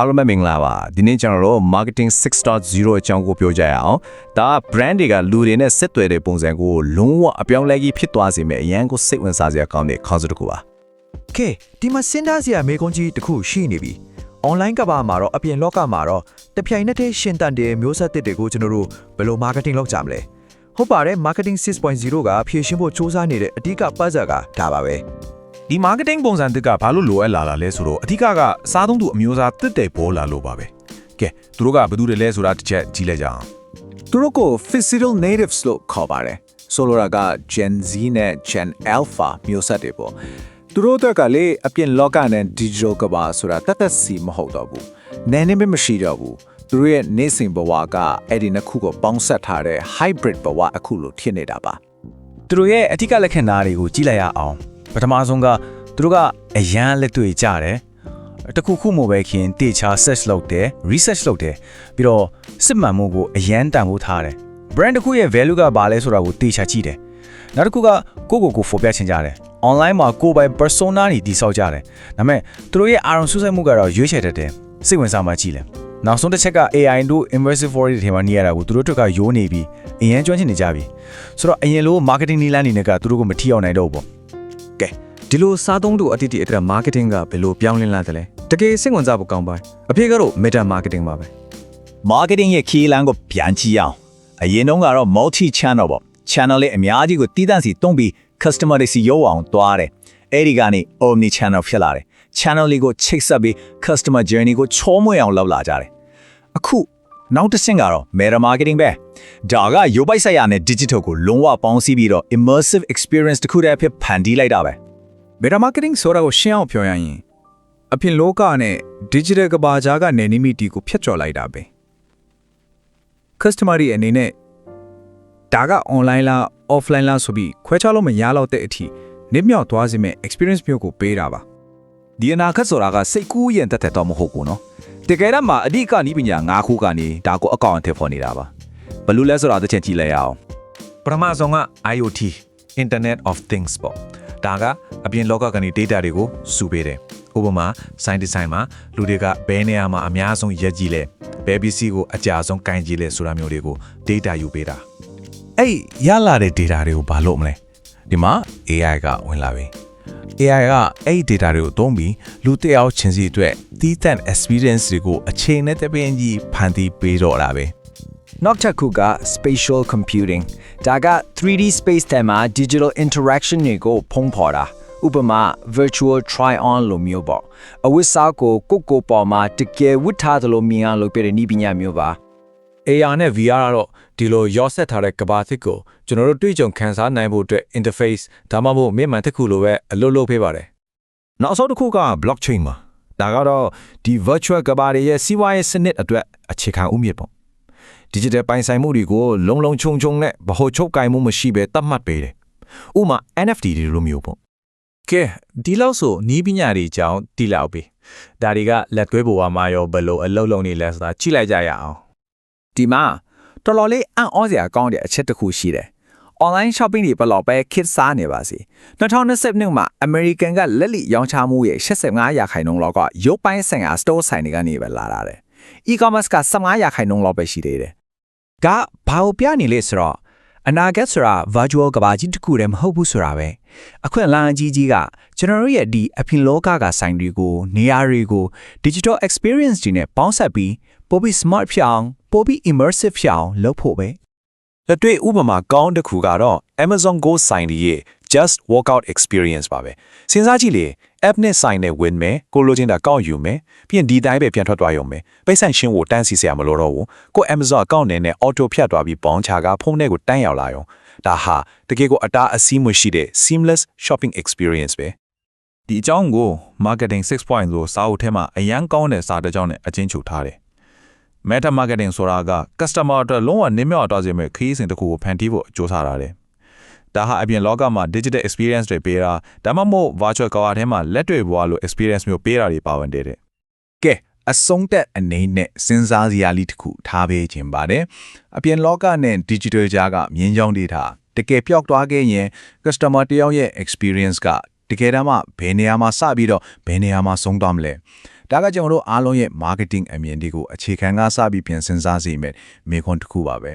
အားလုံးပဲမင်္ဂလာပါဒီနေ့ကျွန်တော်တို့ marketing 6.0အကြောင်းကိုပြောကြရအောင်ဒါက brand တွေကလူတွေနဲ့ဆက်သွယ်တဲ့ပုံစံကိုလုံးဝအပြောင်းလဲကြီးဖြစ်သွားစေမယ့်အရန်ကိုစိတ်ဝင်စားစရာကောင်းတဲ့ concept တစ်ခုပါကဲဒီမှာစဉ်းစားစရာမေးခွန်းကြီးတစ်ခုရှိနေပြီ။ online ကဘာမှာတော့အပြင်လောကမှာတော့တပြိုင်နက်တည်းရှင်တန်တဲ့မျိုးဆက်သစ်တွေကိုကျွန်တော်တို့ဘယ်လို marketing လုပ်ကြမလဲ။ဟုတ်ပါတယ် marketing 6.0ကဖြည့်ရှင်းဖို့စ조사နေတဲ့အဓိကပတ်စကဒါပါပဲ ဒီ marketing ပုံစံတစ်ကဘာလို့လိုအပ်လာတာလဲဆိုတော့အဓိကကစားသုံးသူအမျိုးအစားတစ်တဲ့ပေါ်လာလို့ပါပဲကဲသူတို့ကဘယ်သူတွေလဲဆိုတာတစ်ချက်ကြည့်လိုက်ကြအောင်သူတို့ကို physical natives လို့ခေါ်ပါတယ်ဆိုလိုတာက Gen Z နဲ့ Gen Alpha မျိုးဆက်တွေပေါ့သူတို့အတွက်ကလေအပြင်လောကနဲ့ digital ကဘာဆိုတာတတ်သက်စီမဟုတ်တော့ဘူးနာနေမမရှိတော့ဘူးသူတို့ရဲ့နေစဉ်ဘဝကအဲ့ဒီနှစ်ခုကိုပေါင်းစပ်ထားတဲ့ hybrid ဘဝအခုလိုဖြစ်နေတာပါသူတို့ရဲ့အထက်ကလက္ခဏာတွေကိုကြည့်လိုက်ရအောင် ပထမဆုံးကသူတို့ကအရန်လက်တွေ့ကြတယ်တခုခုမို့ပဲခင်တေချာ search လုပ်တယ် research လုပ်တယ်ပြီးတော့စစ်မှန်မှုကိုအရန်တန်ဖိုးထားတယ် brand တစ်ခုရဲ့ value ကဘာလဲဆိုတာကိုတေချာကြည့်တယ်နောက်တစ်ခုကကိုကိုကိုဖော်ပြချင်ကြတယ် online မှာကိုယ်ပိုင် persona တွေတည်ဆောက်ကြတယ်ဒါပေမဲ့သူတို့ရဲ့အာရုံစူးစိုက်မှုကတော့ရွေးချယ်တတ်တယ်စိတ်ဝင်စားမှကြည့်လဲနောက်ဆုံးတစ်ချက်က AI တို့ immersive world တွေထဲမှာနေရတာကိုသူတို့တို့ကယိုးနေပြီးအရင်ကျွမ်းကျင်နေကြပြီဆိုတော့အရင်လို marketing နည်းလမ်းတွေနဲ့ကသူတို့ကမထီအောင်နိုင်တော့ဘူးပေါ့။ ကဲဒီလိုစားသုံးသူအတိအကျအတွက် marketing ကဘယ်လိုပြောင်းလဲလာတယ်လဲ။တကယ်စိတ်ဝင်စားဖို့ကောင်းပါတယ်။အဖေကတော့ meta marketing ပါပဲ marketing ရဲ့ key လမ်းကိုပြန်ကြည့်အောင်အရင်တုန်းကတော့ multi channel ပေါ့ channel လေးအများကြီးကိုတည်တံ့စီတွန်းပြီး customer တွေစီရောက်အောင်တွားတယ်အဲ့ဒီကနေ omni channel ဖြစ်လာတယ် channel လေးကိုချိတ်ဆက်ပြီး customer journey ကိုချောမွေ့အောင်လုပ်လာကြတယ်အခု နောက်တစ်ဆင့်ကတော့ meta marketing ပဲဒါကရုပ်ပိုက်ဆိုင်ရာနဲ့ digital ကိုလုံးဝပေါင်းစည်းပြီးတော့ immersive experience တစ်ခုတည်းအဖြစ်ဖန်တီးလိုက်တာပဲ meta marketing ဆိုတာကိုရှင်းအောင်ပြောရရင်အပြင်လောကနဲ့ digital ကဘာကြားက anonymity ကိုဖျက်ချော်လိုက်တာပဲ customer တွေအနေနဲ့ဒါက online လား offline လားဆိုပြီးခွဲခြားလို့မရတော့တဲ့အထိနစ်မြောက်သွားစေမဲ့ experience မျိုးကိုပေးတာပါဒီအနာခတ်ဆိုတာကစိတ်ကူးရင်တက်တက်တော့မဟုတ်ဘူးနော် တကယ်တော့မှအဓိကနီးပညာ၅ခုကနေဒါကိုအကောင့်အထည်ဖော်နေတာပါဘယ်လိုလဲဆိုတာတစ်ချက်ကြည့်လိုက်အောင်ပထမဆုံးက IoT Internet of Things ပေါ့ဒါကအပြင်လောကကနေ data တွေကိုစုပေးတယ်ဥပမာ sign design မှာလူတွေကဘယ်နေရာမှာအများဆုံးရက်ကြည့်လဲဘယ် PC ကိုအကြဆုံးကင်ကြည့်လဲဆိုတာမျိုးတွေကို data ယူပေးတာအဲ့ရလာတဲ့ data တွေကိုဘာလို့မလဲဒီမှာ AI ကဝင်လာပြီ AI ကအဲ့ဒီ data တွေကိုသုံးပြီးလူတစ်ယောက်ချင်းစီအတွက်တီးတန့် experience တွေကိုအချိန်နဲ့တပင်းကြီးဖန်တီးပေးတော့တာပဲနောက်တစ်ခုက spatial computing ဒါက 3D space ထဲမှာ digital interaction တွေကိုဖုံးဖော်တာဥပမာ virtual try on လိုမျိုးပေါ့အဝတ်စားကိုကိုယ့်ကိုယ်ပေါ်မှာတကယ်ဝတ်ထားသလိုမြင်အောင်လုပ်ပြတဲ့နည်းပညာမျိုးပါ AR နဲ့ VR ကတော့ ဒီလိုရောဆက်ထားတဲ့ကဘာသစ်ကိုကျွန်တော်တို့တွေ့ကြုံခန်းစားနိုင်ဖို့အတွက် interface ဒါမှမဟုတ်မြင့်မှန်တစ်ခုလိုပဲအလုပ်လုပ်ပေးပါတယ်နောက်ဆုံးတစ်ခုက blockchain မှာဒါကတော့ဒီ virtual ကဘာတွေရဲ့စီးပွားရေးစနစ်အတွက်အခြေခံဥမြစ်ပေါ့ digital ပိုင်ဆိုင်မှုတွေကိုလုံလုံခြုံခြုံနဲ့ဗဟိုချုပ်ကိုင်မှုမရှိဘဲသတ်မှတ်ပေးတယ်ဥပမာ NFT တွေလိုမျိုးပေါ့ကဲဒီလောက်ဆိုနီးပညာတွေအကြောင်းတိလောက်ပြီဒါတွေကလက်သွေးပေါ်မှာရောဘယ်လိုအလုပ်လုပ်နေလဲဆိုတာကြည့်လိုက်ကြရအောင်ဒီမှာ တော်တော်လေးအံ့ဩစရာကောင်းတဲ့အချက်တစ်ခုရှိတယ် online shopping တွေဘယ်လောက်ပဲခစ်စားနေပါစေ2020မှာ American ကလက်လီရောင်းချမှုရဲ့85ရာခိုင်နှုန်းလောက်ကရုပ်ပိုင်းဆိုင်ရာ store ဆိုင်တွေကနေပဲလာတာတယ် e-commerce က15ရာခိုင်နှုန်းလောက်ပဲရှိသေးတယ်။ကဘာကိုပြနေလဲဆိုတော့အနာဂတ်ဆိုတာ virtual ကဘာကြီးတစ်ခုတည်းမဟုတ်ဘူးဆိုတာပဲ။အခွင့်အလမ်းအကြီးကြီးကကျွန်တော်တို့ရဲ့ဒီအပြင်လောကကဆိုင်တွေကိုနေရာတွေကို digital experience တွေနဲ့ပေါင်းစပ်ပြီးပိုပြီး smart ဖြစ်အောင် ပိုပြီး immersive ဖြစ်အောင်လုပ်ဖို့ပဲလက်တွေ့ဥပမာကောင်းတစ်ခုကတော့ Amazon Go ဆိုင်ဒီရဲ့ just workout experience ပါပဲစဉ်းစားကြည့်လေ app နဲ့ဆိုင်နဲ့ဝင်မယ်ကိုလိုချင်တာကောက်ယူမယ်ပြီးရင်ဒီတိုင်းပဲပြန်ထွက်သွားရုံပဲပိတ်ဆိုင်ရှင်းကိုတန်းစီစရာမလိုတော့ဘူးကို Amazon အကောင့်နဲ့နဲ့ auto ဖြတ်သွားပြီးပေါင်းချကဖုန်းထဲကိုတန်းရောက်လာရုံဒါဟာတကယ်ကိုအတားအဆီးမရှိတဲ့ seamless shopping experience ပဲဒီအကြောင်းကို marketing 6.0စာအုပ်ထဲမှာအရန်ကောင်းတဲ့စာတစ်ကြောင်းနဲ့အချင်းချုပ်ထားတယ် meta marketing ဆိုတာက customer အတွက်လုံးဝနင်းမြောက်သွားစေမယ့်ခရီးစဉ်တစ်ခုကိုဖန်တီးဖို့အကျိုးစားတာတယ်ဒါဟာအပြင်လောကမှာ digital experience တွေပေးတာဒါမှမဟုတ် virtual ကဘာထဲမှာလက်တွေ့ဘဝလို experience မျိုးပေးတာတွေပါဝင်တဲ့တဲ့ကဲအဆုံးသက်အနေနဲ့စဉ်းစားစရာလေးတစ်ခုထားပေးခြင်းပါတယ်အပြင်လောကနဲ့ digital ကြားကမြင်းကြောင်း data တကယ်ပျောက်သွားခဲ့ရင် customer တယောက်ရဲ့ experience ကတကယ်တမ်းမှဘယ်နေရာမှာစပြီးတော့ဘယ်နေရာမှာဆုံးသွားမလဲ ဒါကကျွန်တော်တို့အားလုံးရဲ့ marketing အမြင်တွေကိုအခြေခံကစပြီးပြန်စဉ်းစားစီမယ်မေခွန်းတစ်ခုပါပဲ